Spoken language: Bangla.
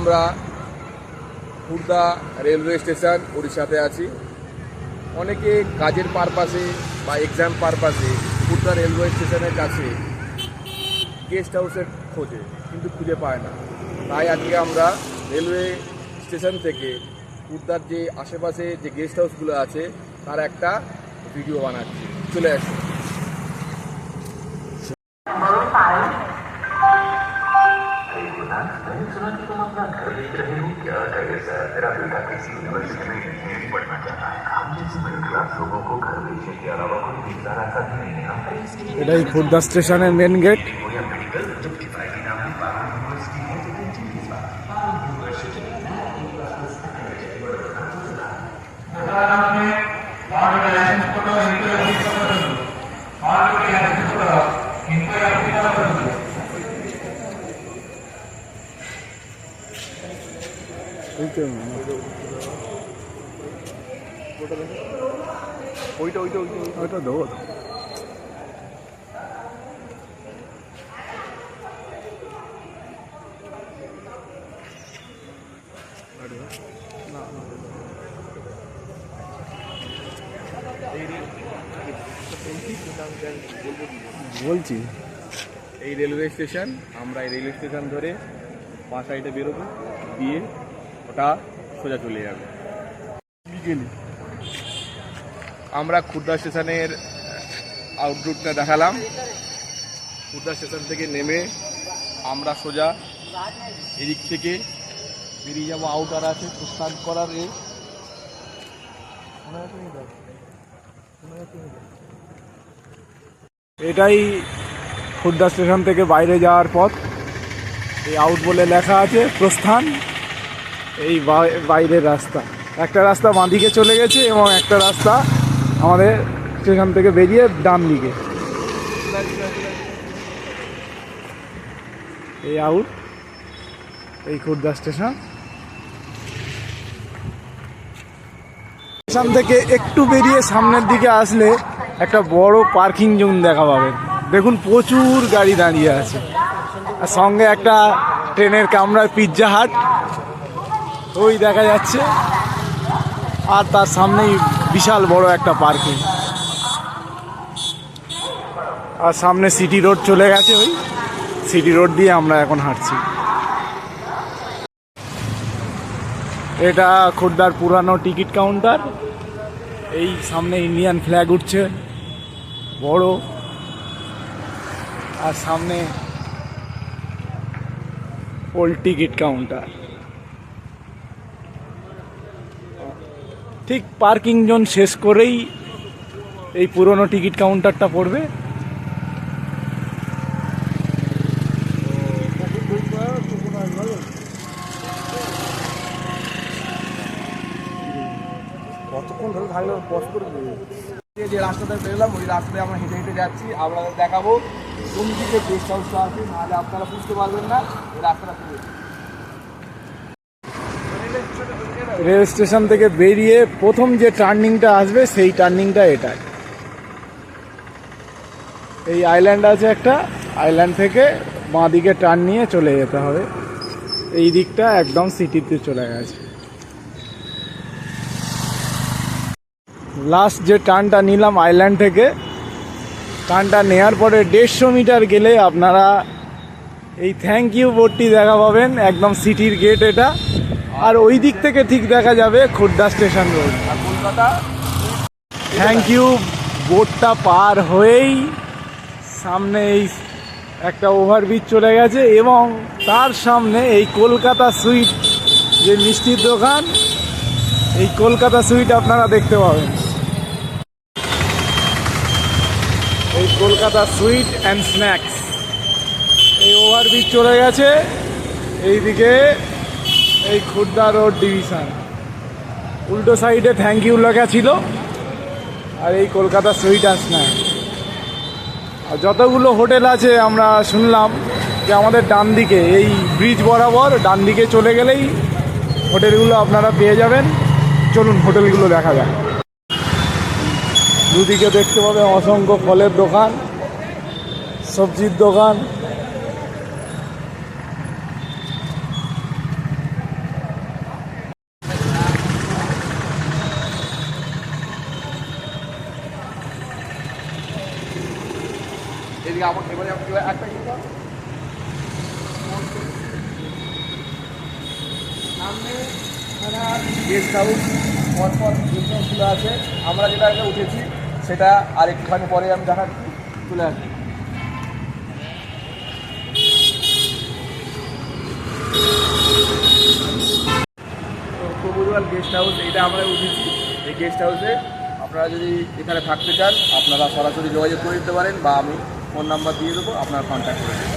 আমরা খুর্দা রেলওয়ে স্টেশন উড়িষ্যাতে আছি। অনেকে কাজের পারপাসে বা এক্সাম পারপাসে খুর্দা রেলওয়ে স্টেশনের কাছে গেস্ট হাউসের খোঁজে, কিন্তু খুঁজে পায় না। তাই আজকে আমরা রেলওয়ে স্টেশন থেকে খুর্দার যে আশেপাশে যে গেস্ট হাউসগুলো আছে, তার একটা ভিডিও বানাচ্ছি। চলে আসুন। सुना कि तुम अपना घर बेच रहे हो क्या करे सर तेरा बेटा किसी यूनिवर्सिटी में इंजीनियरिंग पढ़ना चाहता है हम जैसे मिडिल क्लास लोगों को घर बेचने के अलावा कोई दूसरा रास्ता भी नहीं है हम कहीं इसके लिए এটাই খুর্দা স্টেশনের মেন গেট हो या मेडिकल जब किफायती दाम में पारुल यूनिवर्सिटी है तो टेंशन किस बात की? বলতে ওইটা ওইটা ওইটা ওইটা দেবো বলছি। এই রেলওয়ে স্টেশন, আমরা এই রেলওয়ে স্টেশন ধরে পাঁচ সাইডে বেরোবো দিয়ে ওটা সোজা চলে যাবে। বিকেলি। আমরা খুর্দা স্টেশনের আউটরুটটা দেখালাম। খুর্দা স্টেশন থেকে নেমে আমরা সোজা এদিক থেকে বেরিয়ে যাব আউটার আছে প্রস্থান করার এ। এটাই খুর্দা স্টেশন থেকে বাইরে যাওয়ার পথ। এই আউট বলে লেখা আছে প্রস্থান। এই বাই- বাইরের রাস্তা। একটা রাস্তা বাঁদিকে চলে গেছে এবং একটা রাস্তা আমাদের স্টেশন থেকে বেরিয়ে ডান দিকে এই আউট, এই খুর্দা স্টেশন। স্টেশন থেকে একটু বেরিয়ে সামনের দিকে আসলে একটা বড় পার্কিং জোন দেখা পাবেন। দেখুন প্রচুর গাড়ি দাঁড়িয়ে আছে। আর সঙ্গে একটা ট্রেনের কামরার পিৎজা হাট। ওই দেখা যাচ্ছে। আর তার সামনেই বিশাল বড় একটা পার্কিং। আর সামনে সিটি রোড চলে গেছে ওই। সিটি রোড দিয়ে আমরা এখন হাঁটছি। এটা খুর্দার পুরানো টিকিট কাউন্টার। এই সামনে ইন্ডিয়ান ফ্ল্যাগ উঠছে। বড়। আর সামনে ওল্ড টিকিট কাউন্টার। ঠিক পার্কিং জোন শেষ করেই এই পুরনো টিকিট কাউন্টারটা পড়বে। কতক্ষণ ধরে থাকলে? যে রাস্তাটা বেরোলাম ওই রাস্তায় আমরা হেঁটে হেঁটে যাচ্ছি। আপনাদের দেখাবো। কোন দিকে গেস্ট হাউসটা আছে নাহলে আপনারা বুঝতে পারবেন না। এই রাস্তাটা পুরো রেল স্টেশন থেকে বেরিয়ে প্রথম যে টার্নিংটা আসবে, সেই টার্নিংটা এটাই। এই আইল্যান্ড আছে একটা আইল্যান্ড থেকে বাঁ দিকে টার্ন নিয়ে চলে যেতে হবে। এই দিকটা একদম সিটিতে চলে গেছে। লাস্ট যে টার্নটা নিলাম আইল্যান্ড থেকে টার্নটা নেওয়ার পরে দেড়শো মিটার গেলে আপনারা এই থ্যাংক ইউ বোর্ডটি দেখা পাবেন, একদম সিটির গেট এটা। আর ওই দিক থেকে ঠিক দেখা যাবে Khurda station road. Kolkata thank you বোটটা পার হয়েই সামনে এই একটা ওভারব্রিজ চলে গেছে এবং তার সামনে এই কলকাতা সুইট যে মিষ্টির দোকান, এই কলকাতা সুইট আপনারা দেখতে পাবেন। এই কলকাতা সুইট অ্যান্ড স্ন্যাক্স এই ওভারব্রিজ চলে গেছে, এইদিকে এই খুর্দা রোড ডিভিশন। উল্টো সাইডে থ্যাংক ইউ লেখা ছিল। আর এই কলকাতা সুইট আর স্ন্যাক্স আর যতগুলো হোটেল আছে আমরা শুনলাম যে আমাদের ডান দিকে, এই ব্রিজ বরাবর ডান দিকে চলে গেলেই হোটেলগুলো আপনারা পেয়ে যাবেন। চলুন হোটেলগুলো দেখা যাক। দুদিকে দেখতে পাবে অসংখ্য ফলের দোকান, সবজির দোকান এদিকে আমার এবারে একটা দাও। সামনে গেস্ট হাউস পরপর গেস্ট হাউসগুলো আছে আমরা যেটা আগে উঠেছি, সেটা আর একটুখানি পরে আমি দেখাচ্ছি চলে আসি তো প্রবুদওয়াল গেস্ট হাউস এটা আমরা উঠেছি। এই গেস্ট হাউসে আপনারা যদি এখানে থাকতে চান, আপনারা সরাসরি যোগাযোগ করে দিতে পারেন বা আমি ফোন নাম্বার দিয়ে দেবো আপনারা কন্ট্যাক্ট করে